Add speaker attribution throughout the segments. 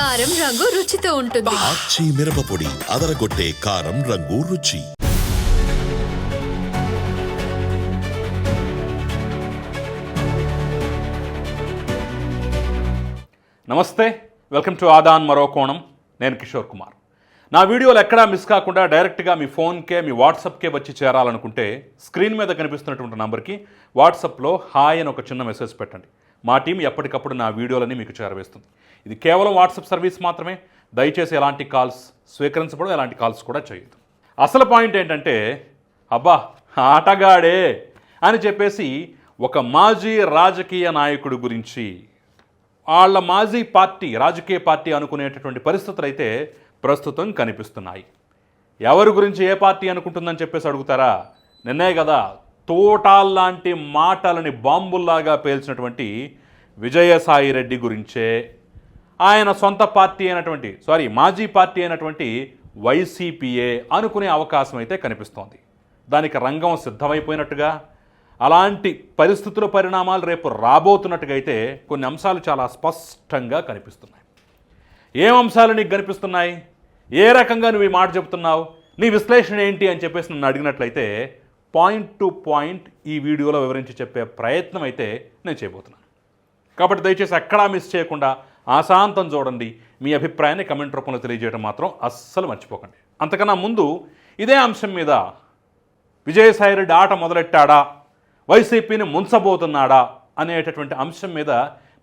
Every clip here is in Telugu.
Speaker 1: కారం రంగు రుచితో ఉంటుంది.
Speaker 2: ఆచి మిరపపొడి అదరగొట్టే కారం రంగు రుచి.
Speaker 3: నమస్తే వెల్కమ్ టు ఆదాన్ మరో కోణం. నేను కిషోర్ కుమార్. నా వీడియోలు ఎక్కడా మిస్ కాకుండా డైరెక్ట్గా మీ ఫోన్కే మీ వాట్సాప్కే వచ్చి చేరాలనుకుంటే స్క్రీన్ మీద కనిపిస్తున్నటువంటి నంబర్కి వాట్సాప్లో హాయ్ అని ఒక చిన్న మెసేజ్ పెట్టండి. మా టీం ఎప్పటికప్పుడు నా వీడియోలని మీకు చేరవేస్తుంది. ఇది కేవలం వాట్సాప్ సర్వీస్ మాత్రమే. దయచేసి ఎలాంటి కాల్స్ స్వీకరించబడదు ఎలాంటి కాల్స్ కూడా చేయొద్దు. అసలు పాయింట్ ఏంటంటే అబ్బా ఆటగాడే అని చెప్పేసి ఒక మాజీ రాజకీయ నాయకుడి గురించి వాళ్ళ మాజీ పార్టీ రాజకీయ పార్టీ అనుకునేటటువంటి పరిస్థితులు అయితే ప్రస్తుతం కనిపిస్తున్నాయి. ఎవరి గురించి ఏ పార్టీ అనుకుంటుందని చెప్పేసి అడుగుతారా? నిన్నే కదా తోటాల్లాంటి మాటలని బాంబుల్లాగా పేల్చినటువంటి విజయసాయి రెడ్డి గురించే. ఆయన సొంత పార్టీ అయినటువంటి సారీ మాజీ పార్టీ అయినటువంటి వైసీపీఏ అనుకునే అవకాశం అయితే కనిపిస్తోంది. దానికి రంగం సిద్ధమైపోయినట్టుగా అలాంటి పరిస్థితుల పరిణామాలు రేపు రాబోతున్నట్టుగా అయితే కొన్ని అంశాలు చాలా స్పష్టంగా కనిపిస్తున్నాయి. ఏం అంశాలు నీకు కనిపిస్తున్నాయి? ఏ రకంగా నువ్వు ఈ మాట చెబుతున్నావు? నీ విశ్లేషణ ఏంటి అని చెప్పేసి నన్ను అడిగినట్లయితే పాయింట్ టు పాయింట్ ఈ వీడియోలో వివరించి చెప్పే ప్రయత్నం అయితే నేను చేయబోతున్నాను. కాబట్టి దయచేసి ఎక్కడా మిస్ చేయకుండా ఆశాంతం చూడండి. మీ అభిప్రాయాన్ని కమెంట్ రూపంలో తెలియజేయడం మాత్రం అస్సలు మర్చిపోకండి. అంతకన్నా ముందు ఇదే అంశం మీద విజయసాయిరెడ్డి ఆట మొదలెట్టాడా? వైసీపీని ముంచబోతున్నాడా? అనేటటువంటి అంశం మీద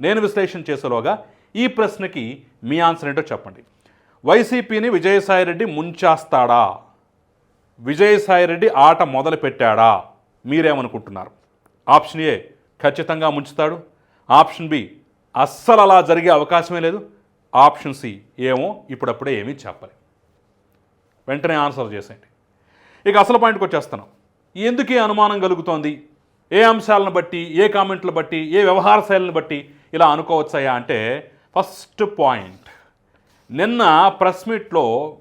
Speaker 3: నేను విశ్లేషణ చేసేలోగా ఈ ప్రశ్నకి మీ ఆన్సర్ ఏంటో చెప్పండి. వైసీపీని విజయసాయిరెడ్డి ముంచేస్తాడా? విజయసాయిరెడ్డి ఆట మొదలు పెట్టాడా మీరేమనుకుంటున్నారు? ఆప్షన్ ఏ ఖచ్చితంగా ముంచుతాడు. ఆప్షన్ బి అస్సలు అలా జరిగే అవకాశమే లేదు. ఆప్షన్ సి ఏమో ఇప్పుడప్పుడే ఏమీ చెప్పాలి. వెంటనే ఆన్సర్ చేసేయండి. ఇక అసలు పాయింట్కి వచ్చేస్తున్నాం. ఎందుకు ఈ అనుమానం కలుగుతోంది? ఏ అంశాలను బట్టి ఏ కామెంట్లు బట్టి ఏ వ్యవహార శైలిని బట్టి ఇలా అనుకోవచ్చాయా అంటే ఫస్ట్ పాయింట్. నిన్న ప్రెస్ మీట్లో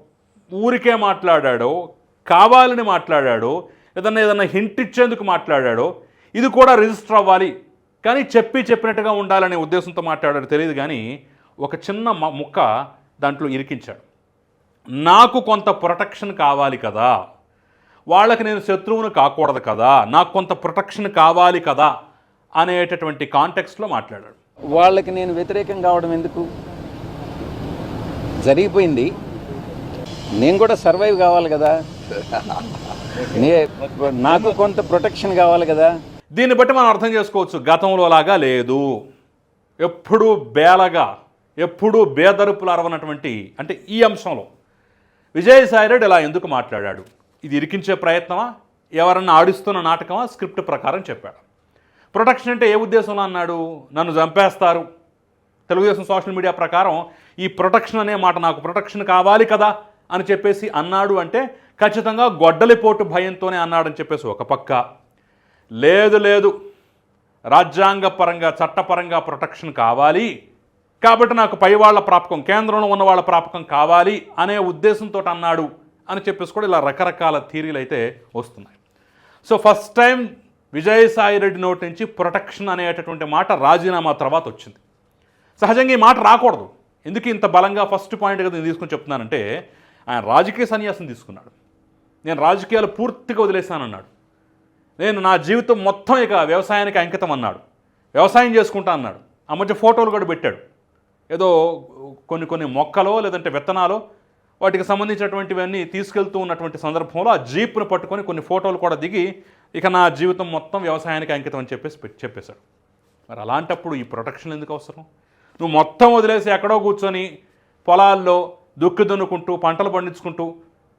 Speaker 3: ఊరికే మాట్లాడాడో కావాలని మాట్లాడాడో ఏదన్నా ఏదన్నా హింట్ ఇచ్చేందుకు మాట్లాడాడో ఇది కూడా రిజిస్టర్ అవ్వాలి. కానీ చెప్పి చెప్పినట్టుగా ఉండాలనే ఉద్దేశంతో మాట్లాడాడు తెలియదు కానీ ఒక చిన్న ముక్క దాంట్లో ఇరికించాడు. నాకు కొంత ప్రొటెక్షన్ కావాలి కదా. వాళ్ళకి నేను శత్రువును కాకూడదు కదా. నాకు కొంత ప్రొటెక్షన్ కావాలి కదా అనేటటువంటి కాంటెక్స్ట్లో మాట్లాడాడు.
Speaker 4: వాళ్ళకి నేను వ్యతిరేకం కావడం ఎందుకు? జరిగిపోయింది. నేను కూడా సర్వైవ్ కావాలి కదా. నాకు కొంత ప్రొటెక్షన్ కావాలి కదా.
Speaker 3: దీన్ని బట్టి మనం అర్థం చేసుకోవచ్చు గతంలో లాగా లేదు. ఎప్పుడూ బేలగా ఎప్పుడూ బేదరుపులు అరవనటువంటి అంటే ఈ అంశంలో. విజయసాయిరెడ్డి ఇలా ఎందుకు మాట్లాడాడు? ఇది ఇరికించే ప్రయత్నమా? ఎవరన్నా ఆడిస్తున్న నాటకమా? స్క్రిప్ట్ ప్రకారం చెప్పాడు. ప్రొటెక్షన్ అంటే ఏ ఉద్దేశంలో అన్నాడు? నన్ను చంపేస్తారు. తెలుగుదేశం సోషల్ మీడియా ప్రకారం ఈ ప్రొటెక్షన్ అనే మాట నాకు ప్రొటెక్షన్ కావాలి కదా. అని చెప్పేసి అన్నాడు అంటే ఖచ్చితంగా గొడ్డలిపోటు భయంతోనే అన్నాడని చెప్పేసి ఒక పక్క. లేదు లేదు. రాజ్యాంగపరంగా చట్టపరంగా ప్రొటెక్షన్ కావాలి. కాబట్టి నాకు పై వాళ్ళ ప్రాపకం కేంద్రంలో ఉన్న వాళ్ళ ప్రాపకం కావాలి అనే ఉద్దేశంతో అన్నాడు అని చెప్పేసి కూడా ఇలా రకరకాల థీరీలు అయితే వస్తున్నాయి. So first time Vijayasai Reddy నోటి నుంచి ప్రొటెక్షన్ అనేటటువంటి మాట రాజీనామా తర్వాత వచ్చింది. సహజంగా ఈ మాట రాకూడదు. ఎందుకు ఇంత బలంగా ఫస్ట్ పాయింట్గా నేను తీసుకొని చెప్తున్నానంటే ఆయన రాజకీయ సన్యాసం తీసుకున్నాడు. నేను రాజకీయాలు పూర్తిగా వదిలేశానన్నాడు. నేను నా జీవితం మొత్తం ఇక వ్యవసాయానికి అంకితం అన్నాడు. వ్యవసాయం చేసుకుంటా అన్నాడు. ఆ మధ్య ఫోటోలు కూడా పెట్టాడు. ఏదో కొన్ని కొన్ని మొక్కలో లేదంటే విత్తనాలో వాటికి సంబంధించినటువంటివన్నీ తీసుకెళ్తూ ఉన్నటువంటి సందర్భంలో ఆ జీప్ను పట్టుకొని కొన్ని ఫోటోలు కూడా దిగి ఇక నా జీవితం మొత్తం వ్యవసాయానికి అంకితం అని చెప్పేసి చెప్పేశాడు. మరి అలాంటప్పుడు ఈ ప్రొటెక్షన్ ఎందుకు అవసరం? నువ్వు మొత్తం వదిలేసి ఎక్కడో కూర్చొని పొలాల్లో దుక్కి దున్నుకుంటూ పంటలు పండించుకుంటూ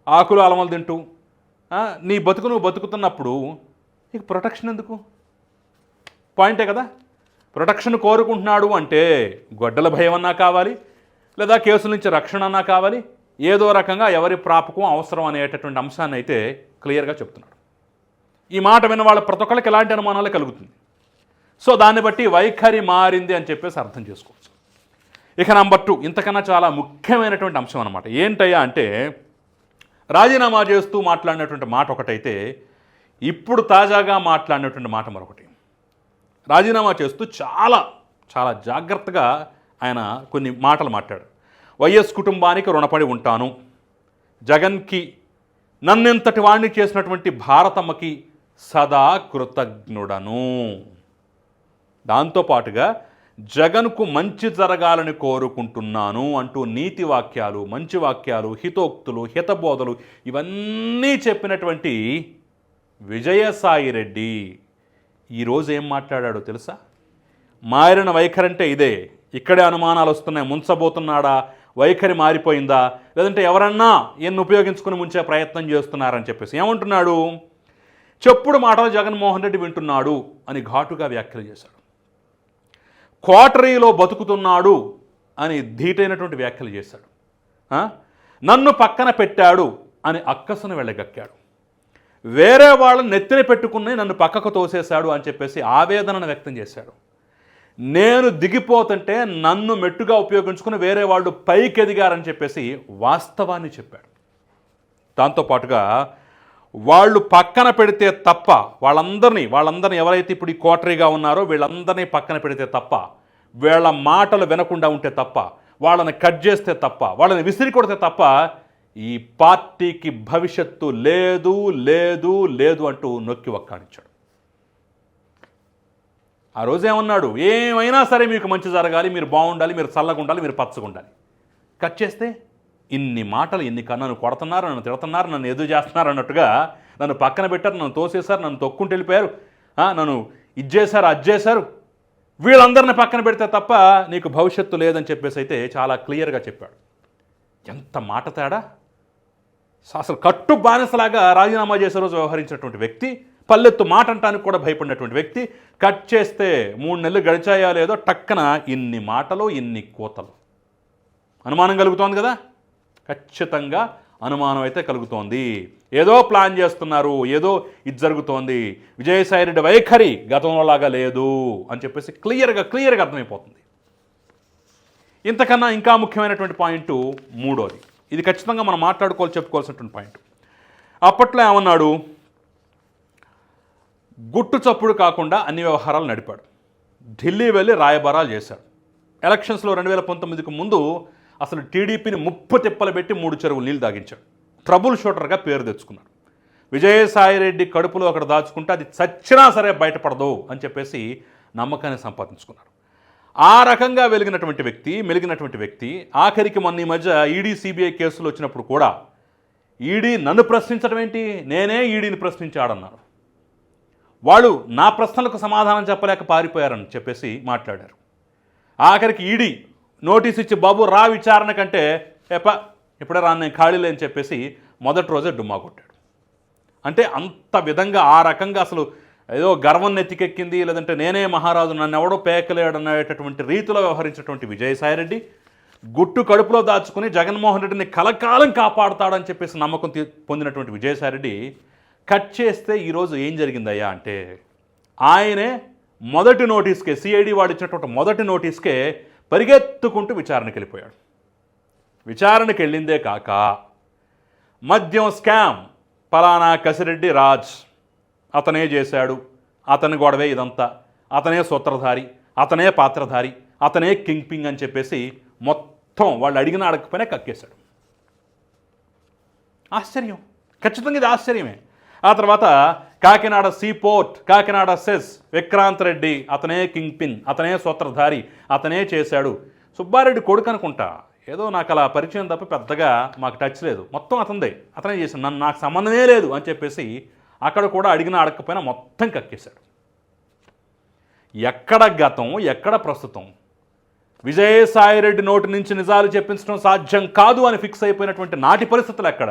Speaker 3: ఆకులు అలమలు తింటూ నీ బతుకు నువ్వు బతుకుతున్నప్పుడు నీకు ప్రొటెక్షన్ ఎందుకు? పాయింటే కదా ప్రొటెక్షన్ కోరుకుంటున్నాడు అంటే గొడ్డల భయం అన్నా కావాలి లేదా కేసుల నుంచి రక్షణ అన్నా కావాలి ఏదో రకంగా ఎవరి ప్రాపకం అవసరం అనేటటువంటి అంశాన్ని అయితే క్లియర్గా చెప్తున్నాడు. ఈ మాట విన్న వాళ్ళ ప్రతి ఒక్కరికి ఎలాంటి అనుమానాలు కలుగుతుంది. సో దాన్ని బట్టి వైఖరి మారింది అని చెప్పేసి అర్థం చేసుకోవచ్చు. ఇక నంబర్ టూ ఇంతకన్నా చాలా ముఖ్యమైనటువంటి అంశం అనమాట ఏంటయ్యా అంటే రాజీనామా చేస్తూ మాట్లాడినటువంటి మాట ఒకటైతే ఇప్పుడు తాజాగా మాట్లాడినటువంటి మాట మరొకటి. రాజీనామా చేస్తూ చాలా చాలా జాగ్రత్తగా ఆయన కొన్ని మాటలు మాట్లాడు వైఎస్ కుటుంబానికి రుణపడి ఉంటాను. జగన్కి నన్నెంతటి వాణ్ణి చేసినటువంటి భారతమ్మకి సదా కృతజ్ఞుడను. దాంతోపాటుగా జగన్కు మంచి జరగాలని కోరుకుంటున్నాను అంటూ నీతి వాక్యాలు మంచి వాక్యాలు హితోక్తులు హితబోధలు ఇవన్నీ చెప్పినటువంటి విజయసాయి రెడ్డి ఈరోజు ఏం మాట్లాడాడో తెలుసా? మారిన వైఖరి అంటే ఇదే. ఇక్కడే అనుమానాలు వస్తున్నాయి. ముంచబోతున్నాడా? వైఖరి మారిపోయిందా? లేదంటే ఎవరన్నా ఈయన్ని ఉపయోగించుకుని ముంచే ప్రయత్నం చేస్తున్నారని చెప్పేసి ఏమంటున్నాడు? చెప్పుడు మాటలు జగన్మోహన్ రెడ్డి వింటున్నాడు అని ఘాటుగా వ్యాఖ్యలు చేశాడు. కోటరీలో బతుకుతున్నాడు అని ధీటైనటువంటి వ్యాఖ్యలు చేశాడు. నన్ను పక్కన పెట్టాడు అని అక్కసును వెళ్ళగక్కాడు. వేరే వాళ్ళని నెత్తిన పెట్టుకుని నన్ను పక్కకు తోసేశాడు అని చెప్పేసి ఆవేదనను వ్యక్తం చేశాడు. నేను దిగిపోతుంటే నన్ను మెట్టుగా ఉపయోగించుకుని వేరే వాళ్ళు పైకి ఎదిగారని చెప్పేసి వాస్తవాన్ని చెప్పాడు. దాంతోపాటుగా వాళ్ళు పక్కన పెడితే తప్ప వాళ్ళందరినీ వాళ్ళందరినీ ఎవరైతే ఇప్పుడు ఈ కోటరీగా ఉన్నారో వీళ్ళందరినీ పక్కన పెడితే తప్ప వీళ్ళ మాటలు వినకుండా ఉంటే తప్ప వాళ్ళని కట్ చేస్తే తప్ప వాళ్ళని విసిరి కొడితే తప్ప ఈ పార్టీకి భవిష్యత్తు లేదు లేదు లేదు అంటూ నొక్కి ఒక్కాడించాడు ఆ రోజు ఏమన్నాడు? ఏమైనా సరే మీకు మంచి జరగాలి మీరు బాగుండాలి మీరు చల్లగా ఉండాలి మీరు పచ్చగా ఉండాలి కట్ చేస్తే ఇన్ని మాటలు ఇన్ని కన్నా నన్ను కొడుతున్నారు నన్ను తిడుతున్నారు నన్ను ఎదురు చేస్తున్నారు అన్నట్టుగా నన్ను పక్కన పెట్టారు నన్ను తోసేశారు నన్ను తొక్కుంటూ వెళ్ళిపోయారు నన్ను ఇది చేశారు అది చేశారు. వీళ్ళందరిని పక్కన పెడితే తప్ప నీకు భవిష్యత్తు లేదని చెప్పేసి అయితే చాలా క్లియర్గా చెప్పాడు. ఎంత మాట తేడా? అసలు కట్టు బానిసలాగా రాజీనామా చేసే రోజు వ్యవహరించినటువంటి వ్యక్తి పల్లెత్తు మాట అంటానికి కూడా భయపడినటువంటి వ్యక్తి కట్ చేస్తే మూడు నెలలు గడిచాయా లేదో టక్కన ఇన్ని మాటలు ఇన్ని కోతలు. అనుమానం కలుగుతోంది కదా? ఖచ్చితంగా అనుమానం అయితే కలుగుతోంది. ఏదో ప్లాన్ చేస్తున్నారు ఏదో ఇది జరుగుతోంది. విజయసాయిరెడ్డి వైఖరి గతంలో లాగా లేదు అని చెప్పేసి క్లియర్గా క్లియర్గా అర్థమైపోతుంది. ఇంతకన్నా ఇంకా ముఖ్యమైనటువంటి పాయింట్ మూడోది. ఇది ఖచ్చితంగా మనం మాట్లాడుకోవాలి చెప్పుకోవాల్సినటువంటి పాయింట్. అప్పట్లో ఏమన్నాడు? గుట్టు చప్పుడు కాకుండా అన్ని వ్యవహారాలు నడిపాడు. ఢిల్లీ వెళ్ళి రాయబారాలు చేశాడు. ఎలక్షన్స్లో రెండు వేల పంతొమ్మిదికి ముందు అసలు టీడీపీని ముప్పు తిప్పలు పెట్టి మూడు చెరువులు నీళ్ళు దాగించాడు ట్రబుల్ షూటర్గా పేరు తెచ్చుకున్నాడు. విజయసాయిరెడ్డి కడుపులో అక్కడ దాచుకుంటే అది చచ్చినా సరే బయటపడదు అని చెప్పేసి నమ్మకాన్ని సంపాదించుకున్నాడు ఆ రకంగా వెలిగినటువంటి వ్యక్తి మెలిగినటువంటి వ్యక్తి ఆఖరికి మొన్న ఈ మధ్య ఈడీ సిబిఐ కేసులు వచ్చినప్పుడు కూడా ఈడీ నన్ను ప్రశ్నించడం ఏంటి? నేనే ఈడీని ప్రశ్నించాడన్నారు వాళ్ళు నా ప్రశ్నలకు సమాధానం చెప్పలేక పారిపోయారని చెప్పేసి మాట్లాడారు. ఆఖరికి ఈడీ నోటీస్ ఇచ్చి బాబు రా విచారణ కంటే ఎప్ప ఇప్పుడే రాను నేను ఖాళీలే అని చెప్పేసి మొదటి రోజే డుమ్మా కొట్టాడు. అంటే అంత విధంగా ఆ రకంగా అసలు ఏదో గర్వం నెత్తికెక్కింది లేదంటే నేనే మహారాజు నన్ను ఎవడో పేకలేడు అనేటటువంటి రీతిలో వ్యవహరించినటువంటి విజయసాయిరెడ్డి గుట్టు కడుపులో దాచుకుని జగన్మోహన్ రెడ్డిని కలకాలం కాపాడుతాడని చెప్పేసి నమ్మకం పొందినటువంటి విజయసాయిరెడ్డి కట్ చేస్తే ఈరోజు ఏం జరిగిందయ్యా? అంటే ఆయనే మొదటి నోటీస్కే సిఐడి వాడు ఇచ్చినటువంటి మొదటి నోటీస్కే పరిగెత్తుకుంటూ విచారణకి వెళ్ళిపోయాడు విచారణకి వెళ్ళిందే కాక మద్యం స్కామ్ పలానా కసిరెడ్డి రాజ్ అతనే చేశాడు. అతని గొడవే ఇదంతా. అతనే సూత్రధారి అతనే పాత్రధారి అతనే కింగ్ పింగ్ అని చెప్పేసి మొత్తం వాళ్ళు అడిగిన అడగకపోయినా కక్కేశాడు. ఆశ్చర్యం. ఖచ్చితంగా ఇది ఆశ్చర్యమే. ఆ తర్వాత కాకినాడ సీపోర్ట్ కాకినాడ సెస్ విక్రాంత్ రెడ్డి అతనే కింగ్ పిన్ అతనే సూత్రధారి అతనే చేశాడు. సుబ్బారెడ్డి కొడుకు అనుకుంటా. ఏదో నాకు అలా పరిచయం తప్ప పెద్దగా మాకు టచ్ లేదు. మొత్తం అతనిదే. అతనే చేశాడు నన్ను నాకు సంబంధమే లేదు అని చెప్పేసి అక్కడ కూడా అడిగిన అడగకపోయినా మొత్తం కక్కేశాడు. ఎక్కడ గతం ఎక్కడ ప్రస్తుతం? విజయసాయిరెడ్డి నోటి నుంచి నిజాలు చెప్పించడం సాధ్యం కాదు అని ఫిక్స్ అయిపోయినటువంటి నాటి పరిస్థితులు ఎక్కడ?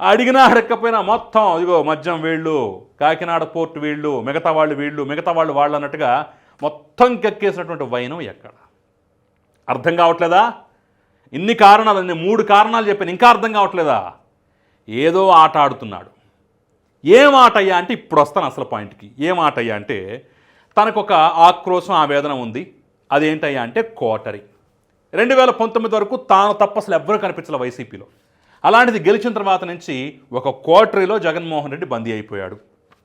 Speaker 3: అడిగినా అడగకపోయినా మొత్తం ఇదిగో మద్యం వీళ్ళు కాకినాడ పోర్ట్ వీళ్ళు మిగతా వాళ్ళు వీళ్ళు మిగతా వాళ్ళు వాళ్ళు అన్నట్టుగా మొత్తం కెక్కేసినటువంటి వైనం ఎక్కడ? అర్థం కావట్లేదా? ఇన్ని కారణాలు ఇన్ని మూడు కారణాలు చెప్పాను ఇంకా అర్థం కావట్లేదా? ఏదో ఆట ఆడుతున్నాడు. ఏం ఆట అయ్యా అంటే ఇప్పుడు వస్తాను అసలు పాయింట్కి. ఏం ఆట అయ్యా అంటే తనకు ఒక ఆక్రోశం ఆవేదన ఉంది. అదేంటయ్యా అంటే కోటరీ. రెండు వేల పంతొమ్మిది వరకు తాను తప్ప అసలు ఎవ్వరూ కనిపించలే వైసీపీలో. అలాంటిది గెలిచిన తర్వాత నుంచి ఒక కోటరీలో జగన్మోహన్ రెడ్డి బందీ అయిపోయాడు.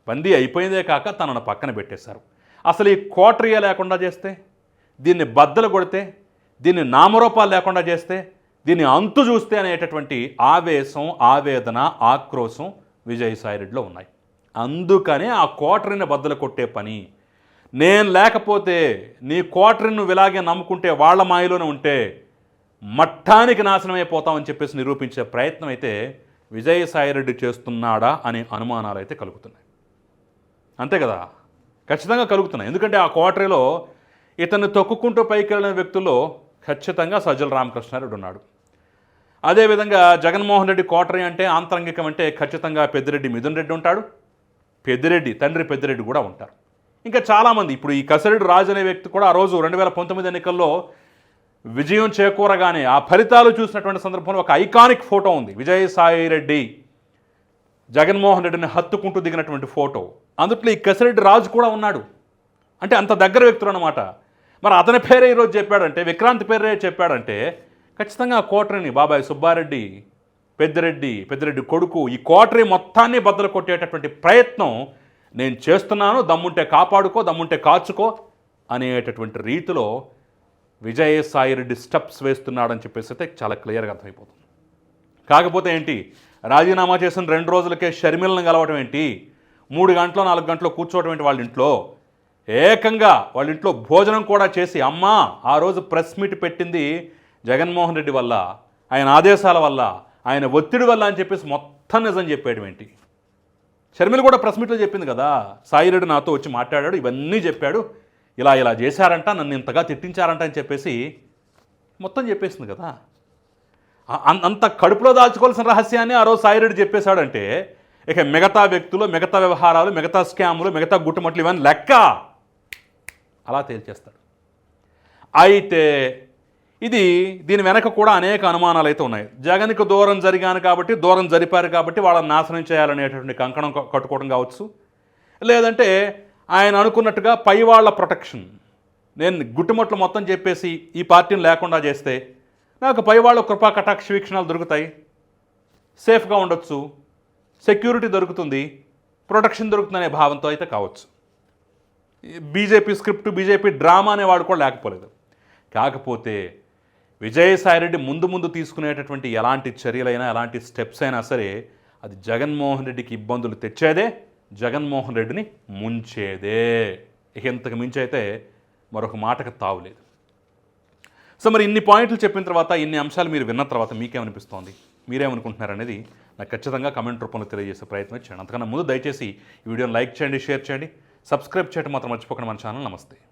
Speaker 3: బందీ అయిపోయిందే కాక తనను పక్కన పెట్టేశారు. అసలు ఈ కోటరీయే లేకుండా చేస్తే దీన్ని బద్దలు కొడితే దీన్ని నామరూపాలు లేకుండా చేస్తే దీన్ని అంతు చూస్తే అనేటటువంటి ఆవేశం ఆవేదన ఆక్రోశం విజయసాయిరెడ్డిలో ఉన్నాయి. అందుకనే ఆ కోటరీని బద్దలు కొట్టే పని. నేను లేకపోతే నీ కోటరీని నువ్వు ఇలాగే నమ్ముకుంటే వాళ్ళ మాయలోనే ఉంటే మట్టానికి నాశనం అయిపోతామని చెప్పేసి నిరూపించే ప్రయత్నం అయితే విజయసాయిరెడ్డి చేస్తున్నాడా అనే అనుమానాలు అయితే కలుగుతున్నాయి. అంతే కదా? ఖచ్చితంగా కలుగుతున్నాయి. ఎందుకంటే ఆ కోటరీలో ఇతన్ని తొక్కుకుంటూ పైకి వెళ్ళిన వ్యక్తుల్లో ఖచ్చితంగా సజ్జల రామకృష్ణారెడ్డి ఉన్నాడు. అదేవిధంగా జగన్మోహన్ రెడ్డి కోటరీ అంటే ఆంతరంగికం అంటే ఖచ్చితంగా పెద్దిరెడ్డి మిథున్ రెడ్డి ఉంటాడు. పెద్దిరెడ్డి తండ్రి పెద్దిరెడ్డి కూడా ఉంటారు. ఇంకా చాలామంది ఇప్పుడు ఈ కసిరెడ్డి రాజు అనే వ్యక్తి కూడా ఆ రోజు రెండు వేల పంతొమ్మిది ఎన్నికల్లో విజయం చేకూరగానే ఆ ఫలితాలు చూసినటువంటి సందర్భంలో ఒక ఐకానిక్ ఫోటో ఉంది. విజయసాయి రెడ్డి జగన్మోహన్ రెడ్డిని హత్తుకుంటూ దిగినటువంటి ఫోటో. అందుట్లో ఈ కసిరెడ్డి రాజు కూడా ఉన్నాడు. అంటే అంత దగ్గర వ్యక్తులు అనమాట మరి అతని పేరే ఈరోజు చెప్పాడంటే విక్రాంత్ పేరే చెప్పాడంటే ఖచ్చితంగా ఆ కోటరీని బాబాయ్ సుబ్బారెడ్డి పెద్దిరెడ్డి పెద్దిరెడ్డి కొడుకు ఈ కోటరీ మొత్తాన్ని బద్దలు కొట్టేటటువంటి ప్రయత్నం నేను చేస్తున్నాను. దమ్ముంటే కాపాడుకో దమ్ముంటే కాచుకో అనేటటువంటి రీతిలో విజయసాయిరెడ్డి స్టెప్స్ వేస్తున్నాడని చెప్పేసి అయితే చాలా క్లియర్గా అర్థమైపోతుంది. కాకపోతే ఏంటి? రాజీనామా చేసిన రెండు రోజులకే షర్మిలను కలవటం ఏంటి? మూడు గంటలు నాలుగు గంటలు కూర్చోవటం ఏంటి వాళ్ళ ఇంట్లో? ఏకంగా వాళ్ళ ఇంట్లో భోజనం కూడా చేసి అమ్మా ఆ రోజు ప్రెస్ మీట్ పెట్టింది జగన్మోహన్ రెడ్డి వల్ల ఆయన ఆదేశాల వల్ల ఆయన ఒత్తిడి వల్ల అని చెప్పేసి మొత్తం నిజం చెప్పేయడం ఏంటి? షర్మిల కూడా ప్రెస్ మీట్లో చెప్పింది కదా సాయిరెడ్డి నాతో వచ్చి మాట్లాడాడు ఇవన్నీ చెప్పాడు. ఇలా ఇలా చేశారంట నన్ను ఇంతగా తిట్టించారంట అని చెప్పేసి మొత్తం చెప్పేసింది కదా. అంత కడుపులో దాచుకోవాల్సిన రహస్యాన్ని ఆ రోజు సాయిరెడ్డి చెప్పేశాడంటే ఇక మిగతా వ్యక్తులు మిగతా వ్యవహారాలు మిగతా స్కాములు మిగతా గుట్టుమట్లు ఇవన్నీ లెక్క అలా తేల్చేస్తాడు. అయితే ఇది దీని వెనక కూడా అనేక అనుమానాలు అయితే ఉన్నాయి. జగన్కి దూరం జరిగాను కాబట్టి దూరం జరిపారు కాబట్టి వాళ్ళని నాశనం చేయాలనేటటువంటి కంకణం కట్టుకోవడం కావచ్చు. లేదంటే ఆయన అనుకున్నట్టుగా పై వాళ్ళ ప్రొటెక్షన్. నేను గుట్టుమట్లు మొత్తం చెప్పేసి ఈ పార్టీని లేకుండా చేస్తే నాకు పై వాళ్ళ కృపా కటాక్ష వీక్షణాలు దొరుకుతాయి. సేఫ్గా ఉండొచ్చు. సెక్యూరిటీ దొరుకుతుంది. ప్రొటెక్షన్ దొరుకుతుందనే భావంతో అయితే కావచ్చు. బీజేపీ స్క్రిప్ట్ బీజేపీ డ్రామా అనేవాడు కూడా లేకపోలేదు. కాకపోతే విజయసాయిరెడ్డి ముందు ముందు తీసుకునేటటువంటి ఎలాంటి చర్యలైనా ఎలాంటి స్టెప్స్ అయినా సరే అది జగన్మోహన్ రెడ్డికి ఇబ్బందులు తెచ్చేదే. జగన్మోహన్ రెడ్డిని ముంచేదే. ఇక ఇంతకు మించి అయితే మరొక మాటకు తావులేదు సో మరి ఇన్ని పాయింట్లు చెప్పిన తర్వాత ఇన్ని అంశాలు మీరు విన్న తర్వాత మీకేమనిపిస్తోంది? మీరేమనుకుంటున్నారు అనేది నాకు ఖచ్చితంగా కమెంట్ రూపంలో తెలియజేసే ప్రయత్నం చేయండి. అంతకన్నా ముందు దయచేసి ఈ వీడియోని లైక్ చేయండి షేర్ చేయండి. సబ్స్క్రైబ్ చేయడం మాత్రం మర్చిపోకండి మన ఛానల్. నమస్తే.